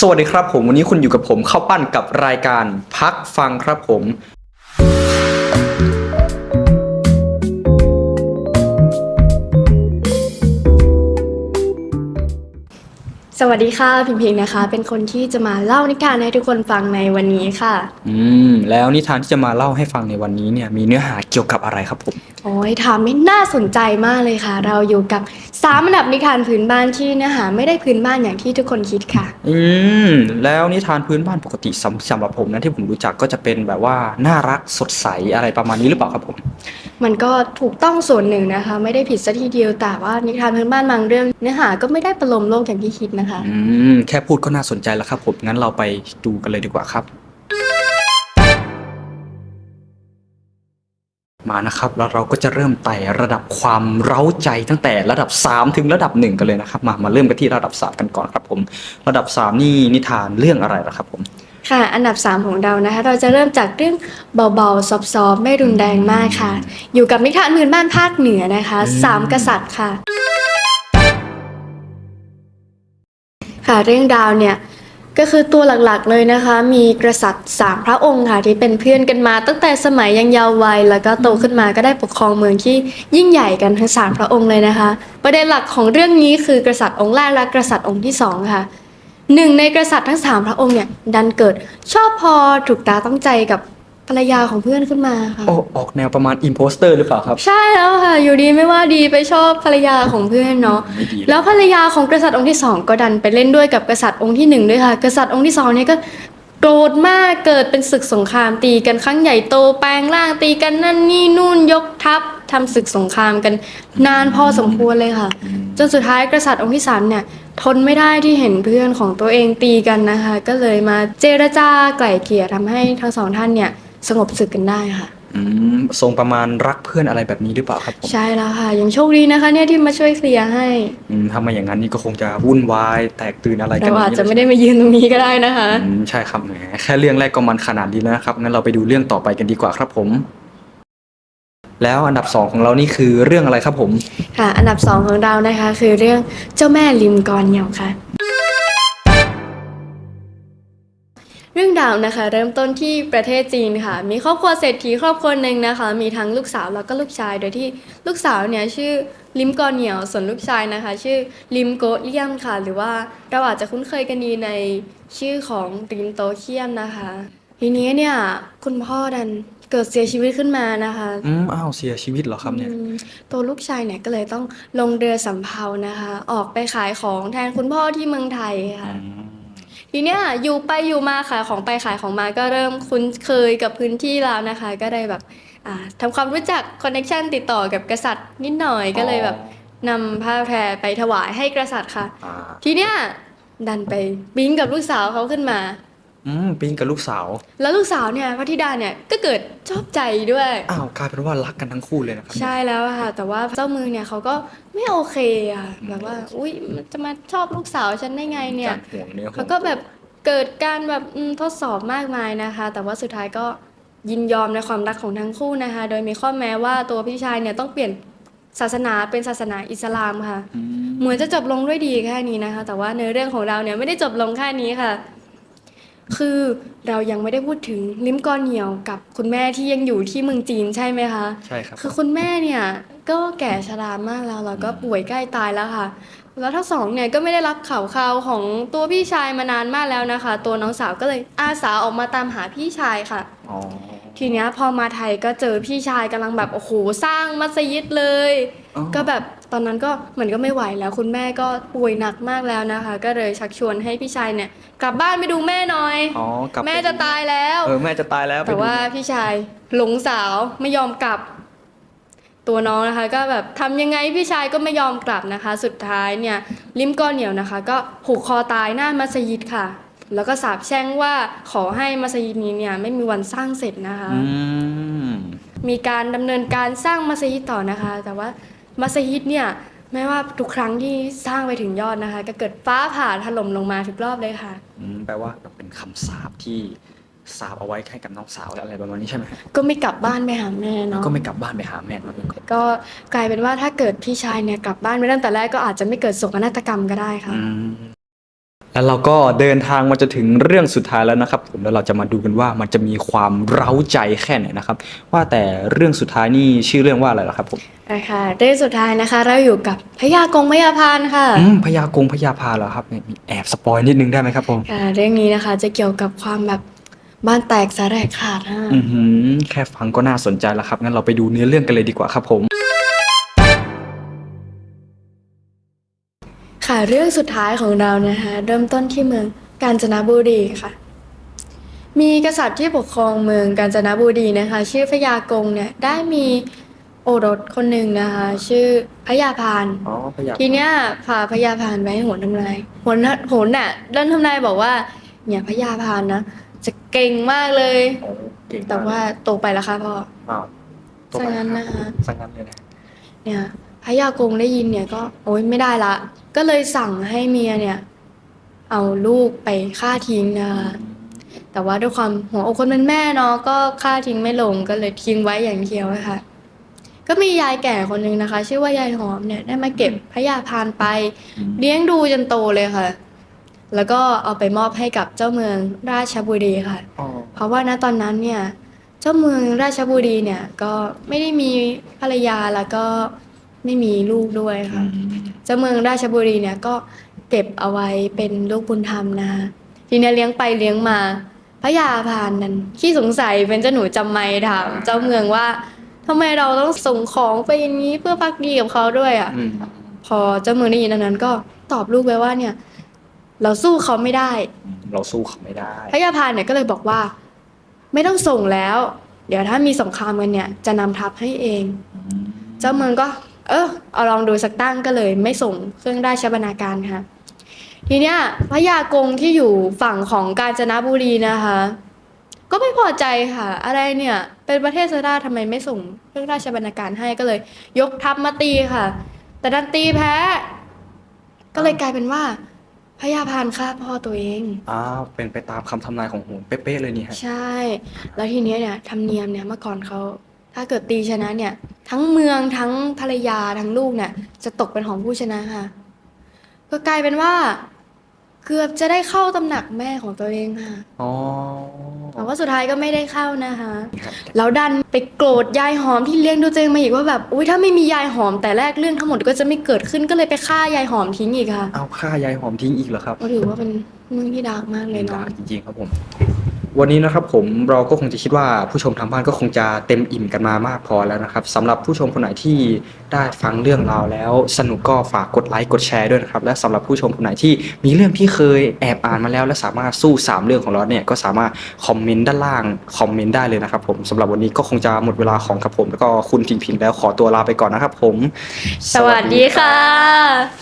สวัสดีครับผมวันนี้คุณอยู่กับผมเข้าปั้นกับรายการพักฟังครับผม สวัสดีค่ะพิมพิงนะคะ เป็นคนที่จะมาเล่านิทานให้ทุกคนฟังในวันนี้ค่ะ อืม แล้วนิทานที่จะมาเล่าให้ฟังในวันนี้เนี่ยมีเนื้อหาเกี่ยวกับอะไรครับผม โอ้ยถามไม่น่าสนใจมากเลยค่ะ เราอยู่กับสามอันดับนิทานพื้นบ้านที่เนื้อหาไม่ได้พื้นบ้านอย่างที่ทุกคนคิดค่ะ อืม แล้วนิทานพื้นบ้านปกติสำสำหรับผมนะที่ผมรู้จักก็จะเป็นแบบว่าน่ารักสดใสอะไรประมาณนี้หรือเปล่าครับผม มันก็ถูกต้องส่วนหนึ่งนะคะ ไม่ได้ผิดซะทีเดียวแต่ว่านิทานพื้นบ้านบางเรื่อง เนื้อหาก็ไม่ได้ประโลมโลกอย่างที่คิดนะคะ อืมแค่พูดก็น่าสนใจแล้วครับผมงั้นเราไปดูกันเลยดีกว่าครับ มานะครับแล้วเราก็จะเริ่มไต่ระดับความเร้าใจตั้งแต่ระดับ 3 ถึงระดับ 1 กันเลยนะครับ มามาเริ่มกันที่ระดับ 3 กันก่อนครับผม ระดับ 3 นี่นิทานเรื่องอะไรล่ะครับผม ค่ะ อันดับ 3 ของเรานะคะ เราจะเริ่มจากเรื่องเบาๆ ซอฟๆ ไม่รุนแรงมากค่ะ อยู่กับนิทานพื้นบ้านภาคเหนือนะคะอืมสามกษัตริย์ค่ะ ค่ะ เรื่องดาวเนี่ย ก็คือตัวหลักๆเลยนะคะ มีกษัตริย์สามพระองค์ค่ะ ที่เป็นเพื่อนกันมา ตั้งแต่สมัยยังเยาว์วัย แล้วก็โตขึ้นมาก็ได้ปกครองเมืองที่ยิ่งใหญ่กันทั้งสามพระองค์เลยนะคะ ประเด็นหลักของเรื่องนี้คือกษัตริย์องค์แรกและกษัตริย์องค์ที่สองค่ะ หนึ่งในกษัตริย์ทั้งสามพระองค์เนี่ยดันเกิด ชอบพอถูกตาต้องใจกับภรรยาของเพื่อนขึ้นมาค่ะ โอ้ออกแนวประมาณอิมโพสเตอร์หรือเปล่าครับ ใช่แล้วค่ะ อยู่ดีไม่ว่าดีไปชอบภรรยาของเพื่อนเนาะไม่ดีเลยแล้วภรรยาของกษัตริย์องค์ที่สองก็ดันไปเล่นด้วยกับกษัตริย์องค์ที่หนึ่งด้วยค่ะ กษัตริย์องค์ที่สองเนี่ยก็โกรธมากเกิดเป็นศึกสงครามตีกันครั้งใหญ่โตแปลงร่างตีกันนั่นนี่นู่นยกทัพทำศึกสงครามกัน นานพอสมควรเลยค่ะ จนสุดท้ายกษัตริย์องค์ที่สามเนี่ย ทนไม่ได้ที่เห็นเพื่อนของตัวเองตีกันนะคะ ก็เลยมาเจรจาไกล่เกลี่ยทำให้ทั้งสองท่านเนี่ยสงบศึกกันได้ค่ะ อืมทรงประมาณรักเพื่อนอะไรแบบนี้หรือเปล่าครับผมใช่แล้วค่ะ ยังโชคดีนะคะเนี่ยที่มาช่วยเคลียร์ให้ อืมถ้าไมาอย่างนั้นนี่ก็คงจะวุ่นวายแตกตื่นอะไรกันเราย่งอาจนี้จะไม่เลยได้มายืนตรงนี้ก็ได้นะคะ อืมใช่ครับแหมแค่เรื่องแรกก็มันขนาดนี้แล้วนะครับงั้นเราไปดูเรื่องต่อไปกันดีกว่าครับผม แล้วอันดับสองของเรานี่คือเรื่องอะไรครับผม ค่ะ อันดับสองของเรานะคะ คือเรื่องเจ้าแม่ลิมกรเหี่ยวค่ะ เรื่องราวนะคะ เริ่มต้นที่ประเทศจีนค่ะ มีครอบครัวเศรษฐีครอบครัวหนึ่งนะคะ มีทั้งลูกสาวแล้วก็ลูกชาย โดยที่ลูกสาวเนี่ยชื่อลิมกรเหยี่ยว ส่วนลูกชายนะคะ ชื่อลิมโกเลียมค่ะ หรือว่าเราอาจจะคุ้นเคยกันดีในชื่อของลิมโตเคียมนะคะ ทีนี้เนี่ยคุณพ่อดันเกิดเสียชีวิตขึ้นมานะคะ อืมอ้าวเสียชีวิตเหรอครับเนี่ย อืมตัวลูกชายเนี่ยก็เลยต้องลงเรือสำเภานะคะ ออกไปขายของแทนคุณพ่อที่เมืองไทยค่ะ ทีเนี้ยอยู่ไปอยู่มาขายของไปขายของมาก็เริ่มคุ้นเคยกับพื้นที่แล้วนะคะ ก็ได้แบบอ่าทำความรู้จักคอนเนคชันติดต่อกับกษัตริย์นิดหน่อยก็เลยแบบนำผ้าแพรไปถวายให้กษัตริย์ค่ะอ่าทีเนี้ยดันไปบิงกับลูกสาวเขาขึ้นมา อืมปิ๊งกับลูกสาว แล้วลูกสาวเนี่ยพระธิดาเนี่ยก็เกิดชอบใจด้วย อ้าวกลายเป็นว่ารักกันทั้งคู่เลยนะครับ ใช่แล้วอะค่ะ แต่ว่าเจ้ามือเนี่ยเขาก็ไม่โอเคอะแบบว่า อุ้ยมันจะมาชอบลูกสาวฉันได้ไงเนี่ยจากห่วงเนื้อห่วงเขาก็แบบเกิดการแบบอืมทดสอบมากมายนะคะ แต่ว่าสุดท้ายก็ยินยอมในความรักของทั้งคู่นะคะ โดยมีข้อแม้ว่าตัวพี่ชายเนี่ยต้องเปลี่ยนศาสนาเป็นศาสนาอิสลามค่ะ อืมเหมือนจะจบลงด้วยดีแค่นี้นะคะ แต่ว่าเนื้อเรื่องของเราเนี่ยไม่ได้จบลงแค่นี้ค่ะ คือเรายังไม่ได้พูดถึงลิมกอนเหนียวกับคุณแม่ที่ยังอยู่ที่เมืองจีนใช่ไหมคะ ใช่ครับ คือคุณแม่เนี่ยก็แก่ชรามากแล้วแล้วก็ป่วยใกล้ตายแล้วค่ะ แล้วทั้งสองเนี่ยก็ไม่ได้รับข่าวข่าวของตัวพี่ชายมานานมากแล้วนะคะ ตัวน้องสาวก็เลยอาสาออกมาตามหาพี่ชายค่ะ อ๋อ ทีเนี้ยพอมาไทยก็เจอพี่ชายกำลังแบบโอ้โหสร้างมัสยิดเลย อ๋อ ก็แบบตอนนั้นก็เหมือนก็ไม่ไหวแล้ว คุณแม่ก็ป่วยหนักมากแล้วนะคะ ก็เลยชักชวนให้พี่ชายเนี่ย กลับบ้านไปดูแม่หน่อย อ๋อกลับไปแม่จะตายแล้ว เออแม่จะตายแล้วแต่ไปดูว่าพี่ชายหลงสาวไม่ยอมกลับ ตัวน้องนะคะ ก็แบบทำยังไงพี่ชายก็ไม่ยอมกลับนะคะ สุดท้ายเนี่ย ลิมก้อนเหนียวนะคะ ก็ผูกคอตายหน้ามัสยิดค่ะ แล้วก็สาบแช่งว่าขอให้มัสยิดนี้เนี่ยไม่มีวันสร้างเสร็จนะคะ อืม มีการดำเนินการสร้างมัสยิดต่อนะคะ แต่ว่ามัสยิดเนี่ยไม่ว่าทุกครั้งที่สร้างไปถึงยอดนะคะ ก็เกิดฟ้าผ่าถล่มลงมาทุกรอบเลยค่ะ อืมแปลว่าเป็นคำสาปที่สาปเอาไว้ให้กับน้องสาวอะไรประมาณนี้ใช่ไหมก็ไม่กลับบ้านไปหาแม่แล้วเนาะก็ไม่กลับบ้านไปหาแม่มาเป็นก็กลายเป็นว่าถ้าเกิดพี่ชายเนี่ยกลับบ้านไปตั้งแต่แรกก็อาจจะไม่เกิดโศกนาฏกรรมก็ได้ค่ะ อืม แล้วเราก็เดินทางมาจะถึงเรื่องสุดท้ายแล้วนะครับ ผมแล้วเราจะมาดูกันว่ามันจะมีความเร้าใจแค่ไหนนะครับ ว่าแต่เรื่องสุดท้ายนี่ชื่อเรื่องว่าอะไรล่ะครับผมนะคะเรื่องสุดท้ายนะคะ เราอยู่กับพญากงพญาพานค่ะอืมพญากงพญาพาเหรอครับเนี่ยมีแอบสปอยนิดนึงได้ไหมครับผมค่ะเรื่องนี้นะคะจะเกี่ยวกับความแบบบ้านแตกสาแหรกขาดนะอือหือแค่ฟังก็น่าสนใจแล้วครับงั้นเราไปดูเนื้อเรื่องกันเลยดีกว่าครับผม เรื่องสุดท้ายของเรานะคะเริ่มต้นที่เมืองกาญจนบุรีค่ะ มีกษัตริย์ที่ปกครองเมืองกาญจนบุรีนะคะ ชื่อพญากงเนี่ยได้มีโอรสคนหนึ่งนะคะ ชื่อพญาพาน อ๋อพญาทีเนี้ยพาพญาพานไปให้โหนทำนายโหนโหนน่ะเล่นทำนายบอกว่า เนี่ยพญาพานนะจะเก่งมากเลย โอ้เก่งมกแต่ว่าโตไปแล้วค่ะพ่อ อ้าวตัวซะไปงั้นนะคะ สังงั้นเลยนะ เนี่ยพญากงได้ยินเนี่ยก็โอ๊ยไม่ได้ละ ก็เลยสั่งให้เมียเนี่ย เอาลูกไปฆ่าทิ้งนะคะแต่ว่าด้วยความหัวอกคนเป็นแม่เนาะก็ฆ่าทิ้งไม่ลงก็เลยทิ้งไว้อย่างเดียวอะค่ะก็มียายแก่คนหนึ่งนะคะ ชื่อว่ายายหอมเนี่ยได้มาเก็บพญาพานไป เลี้ยงดูจนโตเลยค่ะ แล้วก็เอาไปมอบให้กับเจ้าเมืองราชบุรีค่ะอ๋อเพราะว่าณตอนนั้นเนี่ย เจ้าเมืองราชบุรีเนี่ยก็ไม่ได้มีภรรยาแล้วก็ไม่มีลูกด้วยอืค่ะม เจ้าเมืองราชบุรีเนี่ยก็เก็บเอาไว้เป็นลูกบุญธรรมนะคะทีเนี้ยเลี้ยงไปเลี้ยงมาพระยาพานนั้นขี้สงสัยเป็นเจ้าหนูจำไม่ถามเจ้าเมืองว่าทำไมเราต้องส่งของไปอย่างนี้เพื่อพักดีกับเขาด้วยอะอืมพอเจ้าเมืองได้ยินดังนั้นก็ตอบลูกไปว่าเนี่ย เราสู้เขาไม่ได้ เราสู้เขาไม่ได้ พระยาพานเนี่ยก็เลยบอกว่า ไม่ต้องส่งแล้ว เดี๋ยวถ้ามีสงครามกันเนี่ย จะนำทัพให้เอง เจ้าเมืองก็ เออเอาลองดูสักตั้งก็เลยไม่ส่งเครื่องราชบรรณาการค่ะ ทีเนี้ยพระยากงที่อยู่ฝั่งของกาญจนบุรีนะคะ ก็ไม่พอใจค่ะ อะไรเนี่ย เป็นประเทศสราทำไมไม่ส่งเครื่องราชบรรณาการให้ก็เลย ยกทัพมาตีค่ะ แต่ดันตีแพ้ ก็เลยกลายเป็นว่าพระยาพานฆ่าพ่อตัวเอง อ้าว เป็นไปตามคำทำนายของโหนเป๊ะๆเลยนี่ฮะ ใช่ แล้วทีเนี้ยเนี่ยธรรมเนียมเนี่ยเมื่อก่อนเขา ถ้าเกิดตีชนะเนี่ย ทั้งเมืองทั้งภรรยาทั้งลูกเนี่ย จะตกเป็นของผู้ชนะค่ะ ก็กลายเป็นว่า เกือบจะได้เข้าตำหนักแม่ของตัวเองค่ะอ๋อแต่ว่าสุดท้ายก็ไม่ได้เข้านะคะครับแล้วดันไปโกรธยายหอมที่เลี้ยงดูตัวเองมาอีกว่าแบบอุ้ยถ้าไม่มียายหอมแต่แรกเรื่องทั้งหมดก็จะไม่เกิดขึ้นก็เลยไปฆ่ายายหอมทิ้งอีกค่ะ เอาฆ่ายายหอมทิ้งอีกเหรอครับก็ถือว่าเป็นเรื่องที่ดาร์กมากเลยดาเนาะร์กจริงๆครับผม วันนี้นะครับผมเราก็คงจะคิดว่าผู้ชมทางบ้านก็คงจะเต็มอิ่มกันมามากพอแล้วนะครับสำหรับผู้ชมคนไหนที่ได้ฟังเรื่องราวแล้วสนุกก็ฝากกดไลค์กดแชร์ด้วยนะครับและสำหรับผู้ชมคนไหนที่มีเรื่องที่เคยแอบอ่านมาแล้ว และสามารถสู้ 3 เรื่องของเราเนี่ยก็สามารถคอมเมนต์ด้านล่างคอมเมนต์ได้เลยนะครับผมสำหรับวันนี้ก็คงจะหมดเวลาของครับผมแล้วก็คุณพิงพิงแล้วขอตัวลาไปก่อนนะครับผม สวัสดีค่ะ